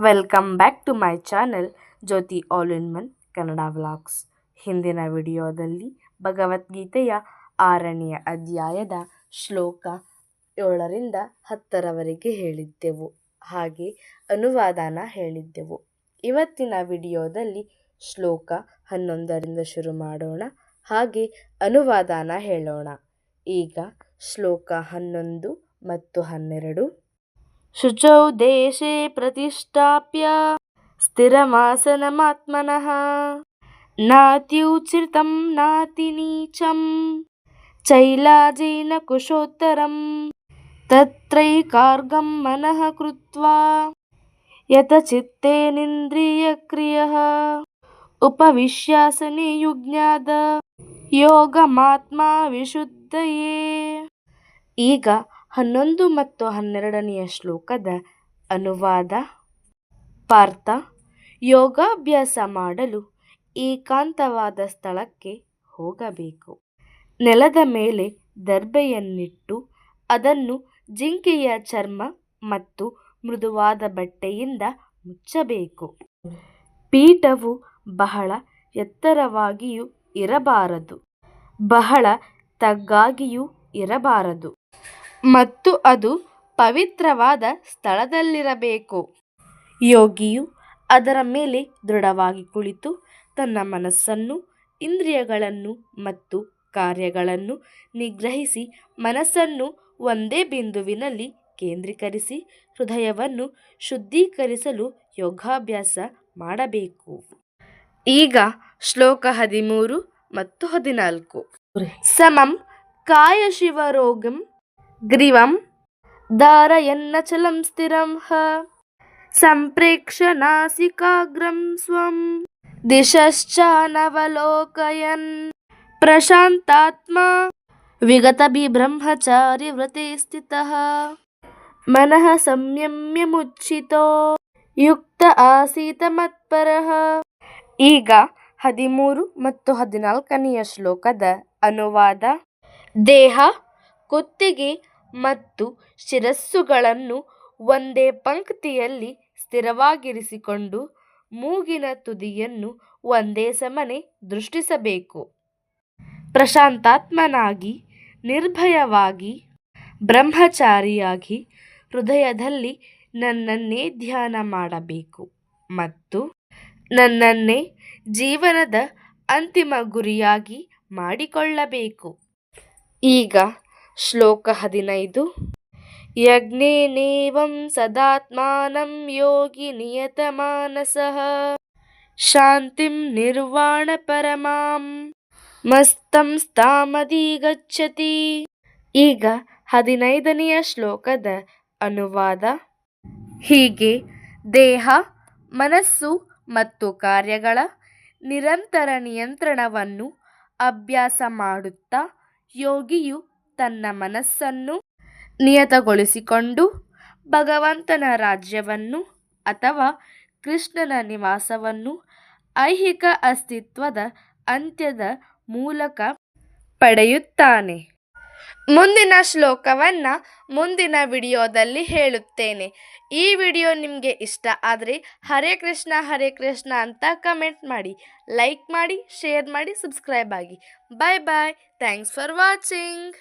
Welcome back to my channel Jyothi all in one Kannada vlogs ಹಿಂದಿನ ವಿಡಿಯೋದಲ್ಲಿ ಭಗವದ್ಗೀತೆಯ ಆರನೆಯ ಅಧ್ಯಾಯದ ಶ್ಲೋಕ ಏಳರಿಂದ ಹತ್ತರವರೆಗೆ ಹೇಳಿದ್ದೆವು. ಹಾಗೆ ಅನುವಾದನ ಹೇಳಿದ್ದೆವು. ಇವತ್ತಿನ ವಿಡಿಯೋದಲ್ಲಿ ಶ್ಲೋಕ ಹನ್ನೊಂದರಿಂದ ಶುರು ಮಾಡೋಣ. ಹಾಗೆ ಅನುವಾದನ ಹೇಳೋಣ. ಈಗ ಶ್ಲೋಕ ಹನ್ನೊಂದು ಮತ್ತು ಹನ್ನೆರಡು. शुचौ देशे प्रतिष्ठाप्य स्थिरमासनमात्मनः नात्युचितं नातिनीचं चैलाजेन कुशोत्तरं तत्रैकार्गं मनः कृत्वा यतचित्तेनिन्द्रियक्रियः उपविश्यासने युज्ञाद योगमात्मा विशुद्धये ಈಗ ಹನ್ನೊಂದು ಮತ್ತು ಹನ್ನೆರಡನೆಯ ಶ್ಲೋಕದ ಅನುವಾದ. ಪಾರ್ಥ, ಯೋಗಾಭ್ಯಾಸ ಮಾಡಲು ಏಕಾಂತವಾದ ಸ್ಥಳಕ್ಕೆ ಹೋಗಬೇಕು. ನೆಲದ ಮೇಲೆ ದರ್ಬೆಯನ್ನಿಟ್ಟು ಅದನ್ನು ಜಿಂಕೆಯ ಚರ್ಮ ಮತ್ತು ಮೃದುವಾದ ಬಟ್ಟೆಯಿಂದ ಮುಚ್ಚಬೇಕು. ಪೀಠವು ಬಹಳ ಎತ್ತರವಾಗಿಯೂ ಇರಬಾರದು. ಬಹಳ ತಗ್ಗಾಗಿಯೂ ಇರಬಾರದು. ಮತ್ತು ಅದು ಪವಿತ್ರವಾದ ಸ್ಥಳದಲ್ಲಿರಬೇಕು. ಯೋಗಿಯು ಅದರ ಮೇಲೆ ದೃಢವಾಗಿ ಕುಳಿತು ತನ್ನ ಮನಸ್ಸನ್ನು, ಇಂದ್ರಿಯಗಳನ್ನು ಮತ್ತು ಕಾರ್ಯಗಳನ್ನು ನಿಗ್ರಹಿಸಿ ಮನಸ್ಸನ್ನು ಒಂದೇ ಬಿಂದುವಿನಲ್ಲಿ ಕೇಂದ್ರೀಕರಿಸಿ ಹೃದಯವನ್ನು ಶುದ್ಧೀಕರಿಸಲು ಯೋಗಾಭ್ಯಾಸ ಮಾಡಬೇಕು. ಈಗ ಶ್ಲೋಕ ಹದಿಮೂರು ಮತ್ತು ಹದಿನಾಲ್ಕು. ಸಮಂ ಕಾಯಶಿವರೋಗಂ ಗ್ರೀವಂ. ಧಾರಯನ್ನಚಲಂ ಸ್ಥಿರಂ ಹ. ಸಂಪ್ರೇಕ್ಷ ನಾಸಿಕಾಗ್ರಂ ಸ್ವಂ. ದಿಶಶ್ಚಾನವಲೋಕಯನ್ ಪ್ರಶಾಂತಾತ್ಮ. ವಿಗತಬಿಬ್ರಹ್ಮಚಾರಿ ವ್ರತೆ ಸ್ಥಿತಃ. ಮನಃ ಸಂಯಮ್ಯ ಮುಚ್ಚಿತೋ. ಯುಕ್ತ ಆಸೀತ ಮತ್ಪರಃ. ಈಗ ಹದಿಮೂರು ಮತ್ತು ಹದಿನಾಲ್ಕನೆಯ ಶ್ಲೋಕದ ಅನುವಾದ. ದೇಹ, ಕುತ್ತಿಗೆ ಮತ್ತು ಶಿರಸ್ಸುಗಳನ್ನು ಒಂದೇ ಪಂಕ್ತಿಯಲ್ಲಿ ಸ್ಥಿರವಾಗಿರಿಸಿಕೊಂಡು ಮೂಗಿನ ತುದಿಯನ್ನು ಒಂದೇ ಸಮನೆ ದೃಷ್ಟಿಸಬೇಕು. ಪ್ರಶಾಂತಾತ್ಮನಾಗಿ, ನಿರ್ಭಯವಾಗಿ, ಬ್ರಹ್ಮಚಾರಿಯಾಗಿ ಹೃದಯದಲ್ಲಿ ನನ್ನನ್ನೇ ಧ್ಯಾನ ಮಾಡಬೇಕು ಮತ್ತು ನನ್ನನ್ನೇ ಜೀವನದ ಅಂತಿಮ ಗುರಿಯಾಗಿ ಮಾಡಿಕೊಳ್ಳಬೇಕು. ಈಗ ಶ್ಲೋಕ ಹದಿನೈದು. ಯಜ್ಞೇನೇವಂ ಸದಾತ್ಮಾನಂ ಯೋಗಿ ನಿಯತಮಾನಸಃ. ಶಾಂತಿಂ ನಿರ್ವಾಣ ಪರಮಾಂ. ಮಸ್ತಂ ಸ್ಥಾಮಧಿಗಚ್ಚತಿ ಈಗ ಹದಿನೈದನೆಯ ಶ್ಲೋಕದ ಅನುವಾದ. ಹೀಗೆ ದೇಹ, ಮನಸ್ಸು ಮತ್ತು ಕಾರ್ಯಗಳ ನಿರಂತರ ನಿಯಂತ್ರಣವನ್ನು ಅಭ್ಯಾಸ ಮಾಡುತ್ತಾ ಯೋಗಿಯು ತನ್ನ ಮನಸ್ಸನ್ನು ನಿಯತಗೊಳಿಸಿಕೊಂಡು ಭಗವಂತನ ರಾಜ್ಯವನ್ನು ಅಥವಾ ಕೃಷ್ಣನ ನಿವಾಸವನ್ನು ಐಹಿಕ ಅಸ್ತಿತ್ವದ ಅಂತ್ಯದ ಮೂಲಕ ಪಡೆಯುತ್ತಾನೆ. ಮುಂದಿನ ಶ್ಲೋಕವನ್ನು ಮುಂದಿನ ವಿಡಿಯೋದಲ್ಲಿ ಹೇಳುತ್ತೇನೆ. ಈ ವಿಡಿಯೋ ನಿಮಗೆ ಇಷ್ಟ ಆದರೆ ಹರೇ ಕೃಷ್ಣ ಹರೇ ಕೃಷ್ಣ ಅಂತ ಕಮೆಂಟ್ ಮಾಡಿ, ಲೈಕ್ ಮಾಡಿ, ಶೇರ್ ಮಾಡಿ, ಸಬ್ಸ್ಕ್ರೈಬ್ ಆಗಿ. Bye bye. Thanks for watching.